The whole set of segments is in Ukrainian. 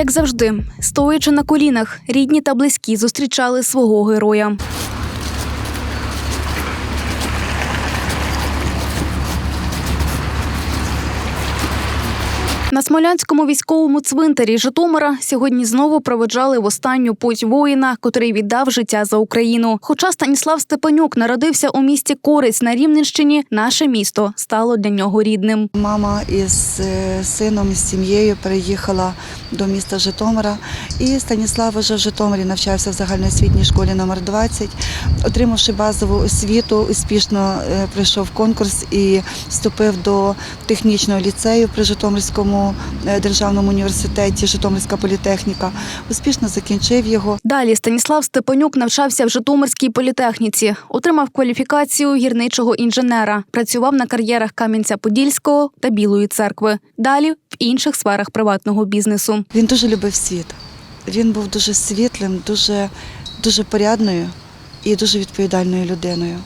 Як завжди, стоячи на колінах, рідні та близькі зустрічали свого героя. На Смолянському військовому цвинтарі Житомира сьогодні знову проведжали в останню путь воїна, котрий віддав життя за Україну. Хоча Станіслав Степанюк народився у місті Корець на Рівненщині, наше місто стало для нього рідним. Мама із е, сином, із сім'єю переїхала до міста Житомира. І Станіслав вже в Житомирі навчався в загальноосвітній школі номер 20 Отримавши базову освіту, успішно е, пройшов конкурс і вступив до технічного ліцею при Житомирському е, державному університеті, Житомирська політехніка. Успішно закінчив його. Далі Станіслав Степанюк навчався в Житомирській політехніці, отримав кваліфікацію гірничого інженера, працював на кар'єрах Кам'янця-Подільського та Білої церкви. Далі в інших сферах приватного бізнесу. Він дуже любив світ. Він був дуже світлим, дуже, дуже порядною і дуже відповідальною людиною.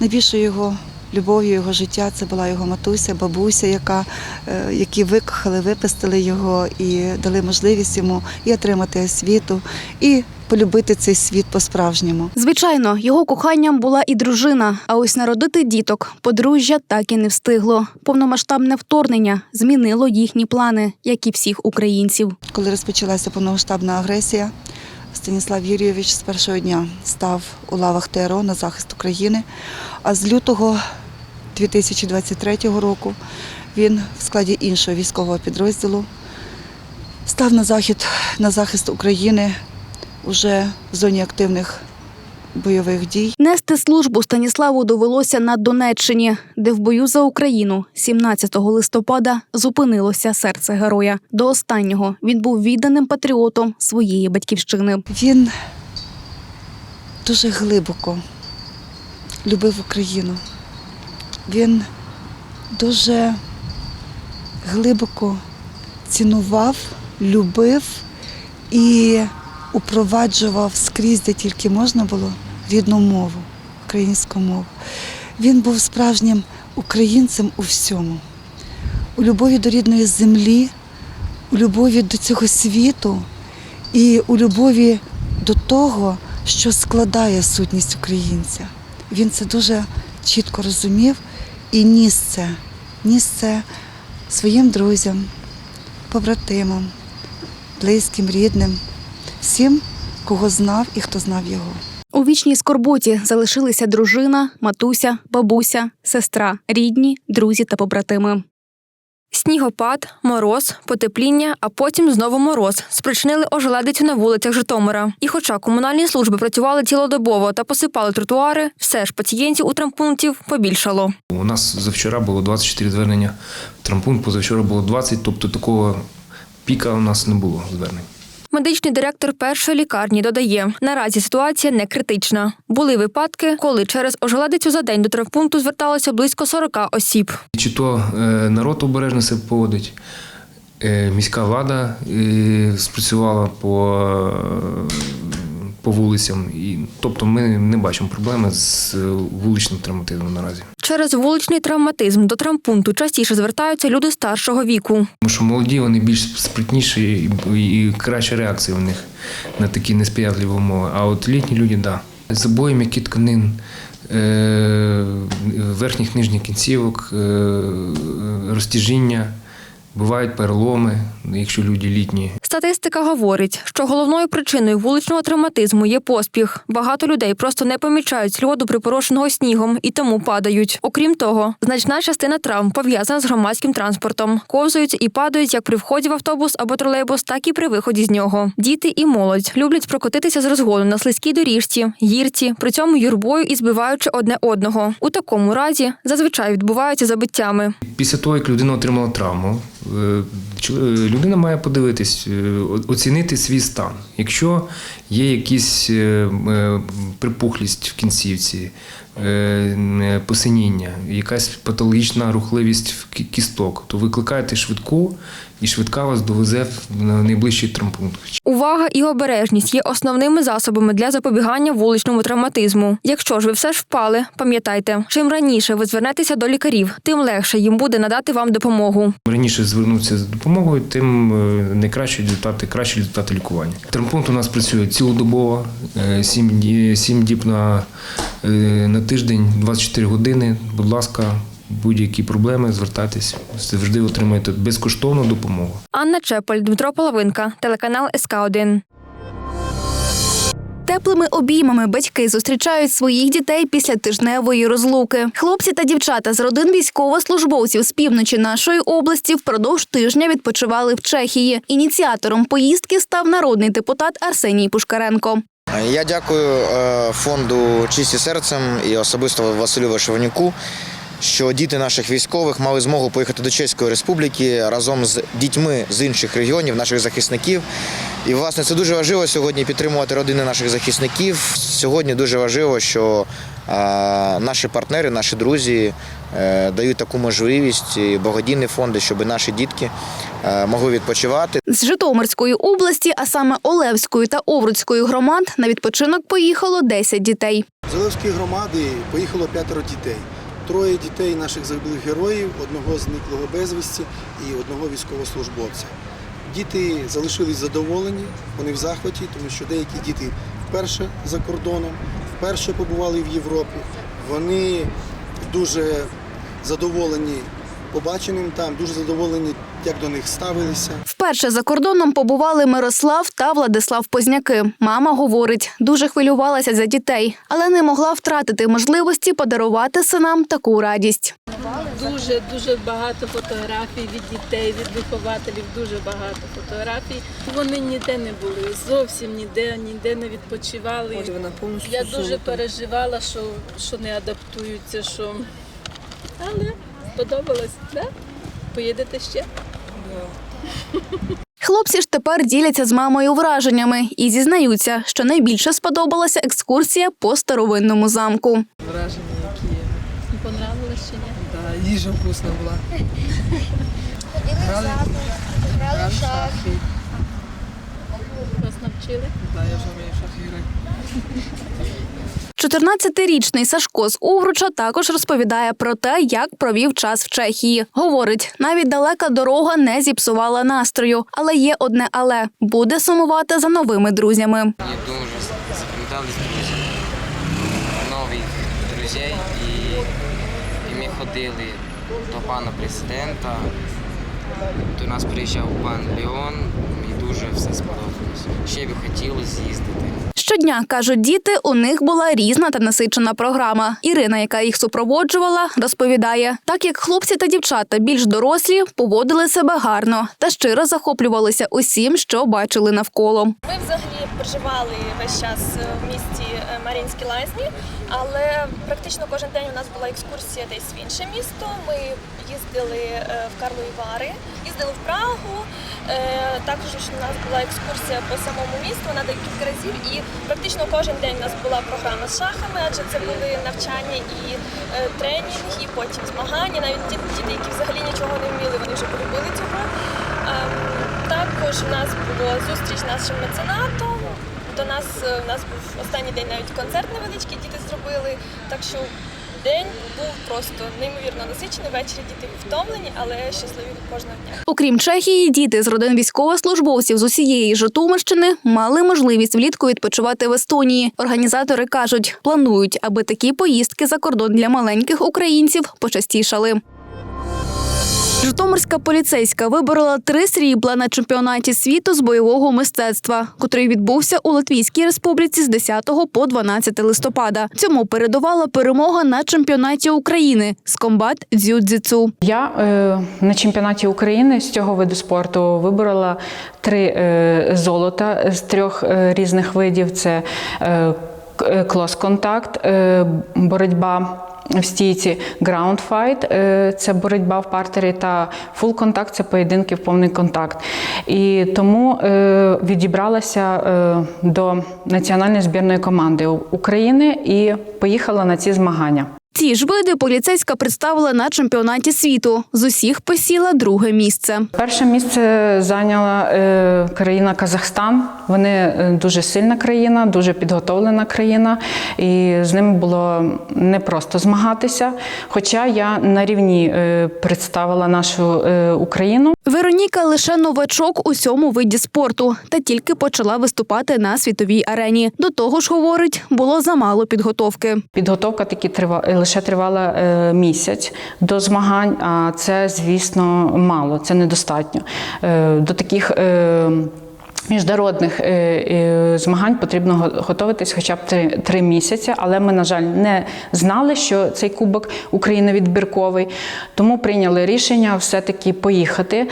Найбільшою його любов'ю, його життя це була його матуся, бабуся, яка, е, які викохали, випустили його і дали можливість йому і отримати освіту, і полюбити цей світ по-справжньому. Звичайно, його коханням була і дружина. А ось народити діток подружжя так і не встигло. Повномасштабне вторгнення змінило їхні плани, як і всіх українців. Коли розпочалася повномасштабна агресія, Станіслав Юрійович з першого дня став у лавах ТРО на захист України. А з лютого 2023 року він в складі іншого військового підрозділу став на захід на захист України уже в зоні активних бойових дій. Нести службу Станіславу довелося на Донеччині, де в бою за Україну 17 листопада зупинилося серце героя. До останнього він був відданим патріотом своєї батьківщини. Він дуже глибоко любив Україну. Він дуже глибоко цінував, любив і упроваджував скрізь, де тільки можна було, рідну мову, українську мову. Він був справжнім українцем у всьому, у любові до рідної землі, у любові до цього світу і у любові до того, що складає сутність українця. Він це дуже чітко розумів і ніс це, ніс це своїм друзям, побратимам, близьким, рідним, всім, кого знав і хто знав його. У вічній скорботі залишилися дружина, матуся, бабуся, сестра, рідні, друзі та побратими. Снігопад, мороз, потепління, а потім знову мороз спричинили ожеледицю на вулицях Житомира. І хоча комунальні служби працювали цілодобово та посипали тротуари, все ж пацієнтів у трампунктів побільшало. У нас завчора було 24 звернення в травмпункт, позавчора було 20, тобто такого піка у нас не було звернень. Медичний директор першої лікарні додає, наразі ситуація не критична. Були випадки, коли через ожеледицю за день до травмпункту зверталося близько 40 осіб. Чи то е, народ обережно себе поводить, е, міська влада е, спрацювала по, по вулицям, і, тобто ми не бачимо проблеми з е, вуличним травматизмом наразі. Через вуличний травматизм до травмпункту частіше звертаються люди старшого віку. Тому що молоді вони більш спритніші і, краща реакція у них на такі несприятливі умови. А от літні люди, так. Да. Забої м'яких тканин, е, верхніх нижніх кінцівок, е, розтяжіння, бувають переломи, якщо люди літні. Статистика говорить, що головною причиною вуличного травматизму є поспіх. Багато людей просто не помічають сльоду припорошеного снігом і тому падають. Окрім того, значна частина травм пов'язана з громадським транспортом. Ковзують і падають як при вході в автобус або тролейбус, так і при виході з нього. Діти і молодь люблять прокотитися з розгону на слизькій доріжці, гірці, при цьому юрбою і збиваючи одне одного. У такому разі зазвичай відбуваються забиттями. Після того, як людина отримала травму, е, е, людина має подивитись, е, оцінити свій стан. Якщо є якісь е, е, припухлість в кінцівці, е, е, посиніння, якась патологічна рухливість в кісток, то викликаєте швидку, і швидка вас довезе в- на найближчий травмпункт. Увага і обережність є основними засобами для запобігання вуличному травматизму. Якщо ж ви все ж впали, пам'ятайте, чим раніше ви звернетеся до лікарів, тим легше їм буде надати вам допомогу. Раніше звернутися за допомогою, тим е, найкращі результати, кращі результати лікування. Травмпункт у нас працює цілодобово, 7, 7 діб на, е, на тиждень, 24 години. Будь ласка, будь-які проблеми, звертайтесь, завжди отримаєте безкоштовну допомогу. Анна Чепель, Дмитро Половинка, телеканал СК 1 Теплими обіймами батьки зустрічають своїх дітей після тижневої розлуки. Хлопці та дівчата з родин військовослужбовців з півночі нашої області впродовж тижня відпочивали в Чехії. Ініціатором поїздки став народний депутат Арсеній Пушкаренко. Я дякую е, фонду Чисті серцем і особисто Василю Вишиванюку, що діти наших військових мали змогу поїхати до Чеської Республіки разом з дітьми з інших регіонів, наших захисників. І власне це дуже важливо сьогодні підтримувати родини наших захисників. Сьогодні дуже важливо, що е, наші партнери, наші друзі е, дають таку можливість і благодійні фонди, щоб наші дітки могли відпочивати. З Житомирської області, а саме Олевської та Овруцької громад, на відпочинок поїхало 10 дітей. З Олевської громади поїхало п'ятеро дітей. Троє дітей наших загиблих героїв, одного зниклого безвісті і одного військовослужбовця. Діти залишились задоволені, вони в захваті, тому що деякі діти вперше за кордоном, вперше побували в Європі. Вони дуже задоволені побаченим там, дуже задоволені, як до них ставилися. Вперше за кордоном побували Мирослав та Владислав Позняки. Мама говорить, дуже хвилювалася за дітей, але не могла втратити можливості подарувати синам таку радість. Дуже дуже багато фотографій від дітей, від вихователів. Дуже багато фотографій. Вони ніде не були, зовсім ніде, ніде не відпочивали. Я дуже переживала, що, що не адаптуються, що але сподобалось, да? Поїдете ще? Хлопці ж тепер діляться з мамою враженнями і зізнаються, що найбільше сподобалася екскурсія по старовинному замку. Враження, які є. Понравилось чи ні? Да, їжа вкусна була. Грали, грали в шахи. Вас навчили? Да, я вже вмію в шахи грати. 14-річний Сашко з Увруча також розповідає про те, як провів час в Чехії. Говорить, навіть далека дорога не зіпсувала настрою, але є одне але буде сумувати за новими друзями. Мені дуже запам'ятались друзі, нових друзей, і, і ми ходили до пана президента. До нас приїжджав пан Леон, мені дуже все сподобалось. Ще би хотілося з'їздити. Щодня кажуть діти, у них була різна та насичена програма. Ірина, яка їх супроводжувала, розповідає, так як хлопці та дівчата більш дорослі поводили себе гарно та щиро захоплювалися усім, що бачили навколо. Ми взагалі проживали весь час в місті е, Мар'їнські лазні, але практично кожен день у нас була екскурсія десь в інше місто. Ми їздили е, в Карлові Вари, їздили в Прагу. Е, Також у нас була екскурсія по самому місту на декілька разів, і практично кожен день у нас була програма з шахами, адже це були навчання і е, тренінг, і потім змагання. Навіть ті діти, які взагалі нічого не вміли, вони вже полюбили цього. Ем, Також у нас була зустріч з нашим меценатом. До нас е, у нас був останній день навіть концерт невеличкий діти зробили. Так що день був просто неймовірно насичений. Ввечері діти втомлені, але щасливі кожного дня. Окрім Чехії, діти з родин військовослужбовців з усієї Житомирщини мали можливість влітку відпочивати в Естонії. Організатори кажуть, планують, аби такі поїздки за кордон для маленьких українців почастішали. Житомирська поліцейська виборола три срібла на чемпіонаті світу з бойового мистецтва, котрий відбувся у Латвійській республіці з 10 по 12 листопада. Цьому передувала перемога на чемпіонаті України з комбат дзюдзюцу. Я е, на чемпіонаті України з цього виду спорту виборола три е, золота з трьох е, різних видів: це е, е, клос-контакт, е, боротьба в стійці ground fight – це боротьба в партері, та full контакт це поєдинки в повний контакт. І тому е, відібралася е, до національної збірної команди України і поїхала на ці змагання. Ці ж види поліцейська представила на чемпіонаті світу. З усіх посіла друге місце. Перше місце зайняла е, країна Казахстан. Вони е, дуже сильна країна, дуже підготовлена країна, і з ними було непросто змагатися. Хоча я на рівні е, представила нашу Україну. Вероніка лише новачок у цьому виді спорту та тільки почала виступати на світовій арені. До того ж, говорить, було замало підготовки. Підготовка таки трива, лише тривала е, місяць до змагань, а це, звісно, мало, це недостатньо. Е, до таких е, міжнародних е, е, змагань потрібно готуватись хоча б три, три місяці, але ми, на жаль, не знали, що цей кубок України відбірковий, тому прийняли рішення все-таки поїхати.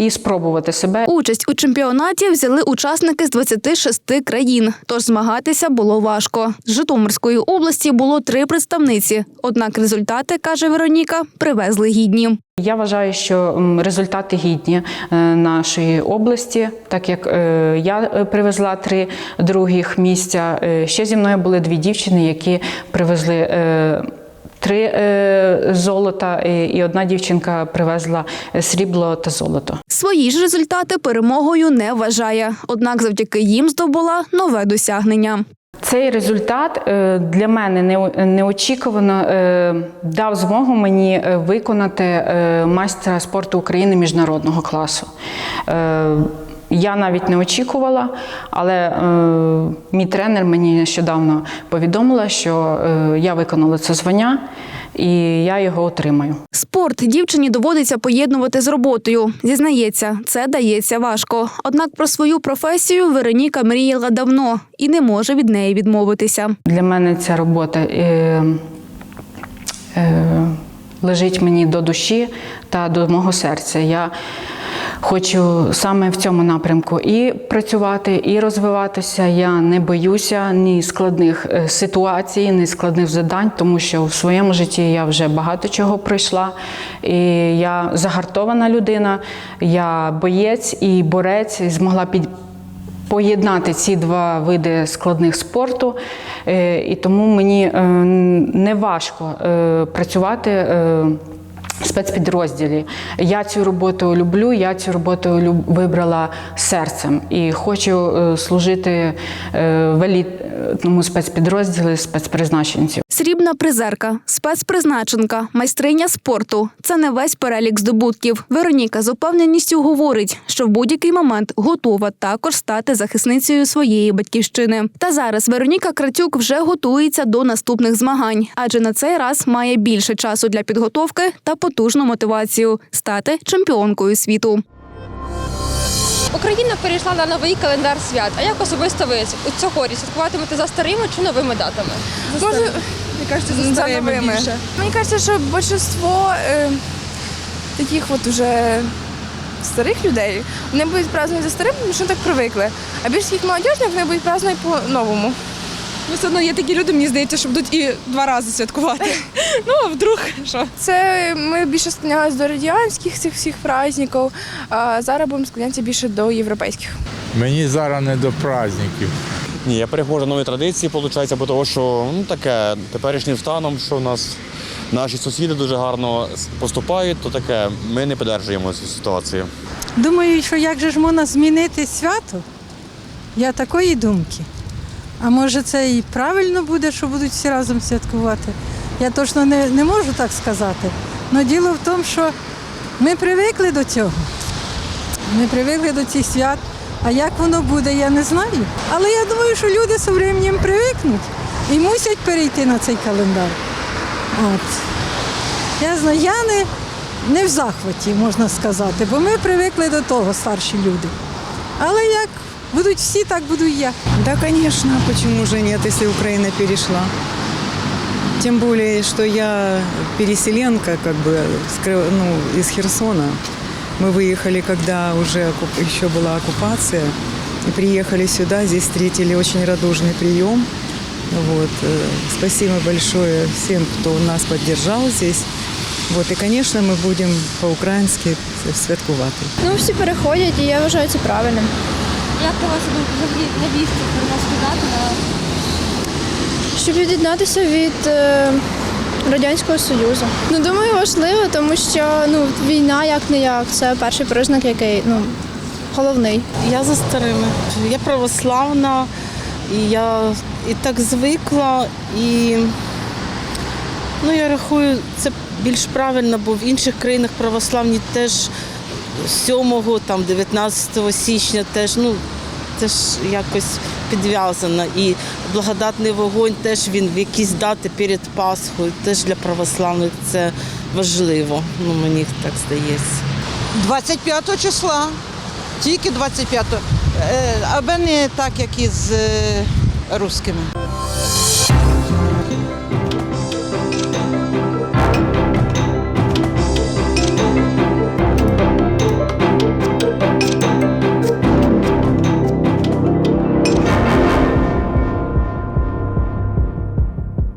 І спробувати себе. Участь у чемпіонаті взяли учасники з 26 країн, тож змагатися було важко. З Житомирської області було три представниці. Однак результати, каже Вероніка, привезли гідні. Я вважаю, що результати гідні е, нашої області, так як е, я е, привезла три других місця. Ще зі мною були дві дівчини, які привезли. Три е, золота, і одна дівчинка привезла срібло та золото. Свої ж результати перемогою не вважає. Однак завдяки їм здобула нове досягнення. Цей результат е, для мене неочікувано е, дав змогу мені виконати майстра спорту України міжнародного класу. Я навіть не очікувала, але е, мій тренер мені нещодавно повідомила, що е, я виконала це звання і я його отримаю. Спорт дівчині доводиться поєднувати з роботою. Зізнається, це дається важко. Однак про свою професію Вероніка мріяла давно і не може від неї відмовитися. Для мене ця робота е, е, лежить мені до душі та до мого серця. Я хочу саме в цьому напрямку і працювати, і розвиватися. Я не боюся ні складних е, ситуацій, ні складних завдань, тому що в своєму житті я вже багато чого пройшла. І я загартована людина, я боєць і борець, і змогла під поєднати ці два види складних спорту, Е, і тому мені е, не важко працювати. Е, Спецпідрозділі я цю роботу люблю. Я цю роботу вибрала серцем і хочу е, служити е, в елітному спецпідрозділі спецпризначенців. Срібна призерка, спецпризначенка, майстриня спорту це не весь перелік здобутків. Вероніка з упевненістю говорить, що в будь-який момент готова також стати захисницею своєї батьківщини. Та зараз Вероніка Кратюк вже готується до наступних змагань, адже на цей раз має більше часу для підготовки та потужну мотивацію стати чемпіонкою світу. Україна перейшла на новий календар свят. А як особисто ви цьогоріч святкуватимете за старими чи новими датами? Може, мені кажеться, за старими більше. Мне кажется, что большинство э, таких вот уже старих людей, вони будуть празднувати за старим, тому що так привикли. А більшість молодіжних вони будуть празднувати по-новому. Ну, все одно є такі люди, мені здається, що будуть і два рази святкувати. Ну, а вдруг що? Це ми більше склонялися до радянських цих всіх праздників, а зараз будемо склонятися більше до європейських. Мені зараз не до праздників. Ні, я переходжу нові традиції, виходить, бо того, що ну таке теперішнім станом, що в нас наші сусіди дуже гарно поступають, то таке ми не підтримуємо цю ситуацію. Думаю, що як же ж можна змінити свято? Я такої думки. А може це і правильно буде, що будуть всі разом святкувати? Я точно не, не можу так сказати. Але діло в тому, що ми привикли до цього. Ми привикли до цих свят. А як воно буде, я не знаю. Але я думаю, що люди з часом привикнуть і мусять перейти на цей календар. От. Я знаю, я не, не в захваті, можна сказати, бо ми привикли до того, старші люди. Але як будуть всі, так буду і я. Да, конечно, почему же нет, если Украина перешла. Тем более, что я переселенка, как бы, ну, из Херсона. Мы выехали, когда уже оккуп- еще была оккупация. И приехали сюда, здесь встретили очень радужный прием. Вот. э, Спасибо большое всем, кто нас поддержал здесь. Вот. И, конечно, мы будем по-украински святкувати. Ну, всі переходять, і я вважаю це правильним. Як на вашу думку, взагалі навіщо переносити дату на Щоб від'єднатися від е, Радянського Союзу. Ну, думаю, важливо, тому що ну, війна як не як. Це перший признак, який ну, головний. Я за старими. Я православна, і я і так звикла, і ну, я рахую, це більш правильно, бо в інших країнах православні теж 7, там, 19 січня теж, ну, теж якось підв'язано. І благодатний вогонь теж він в якісь дати перед Пасхою, теж для православних це важливо. Ну, мені так здається. 25 числа. Тільки 25. Е, Аби не так, як із е, русскими.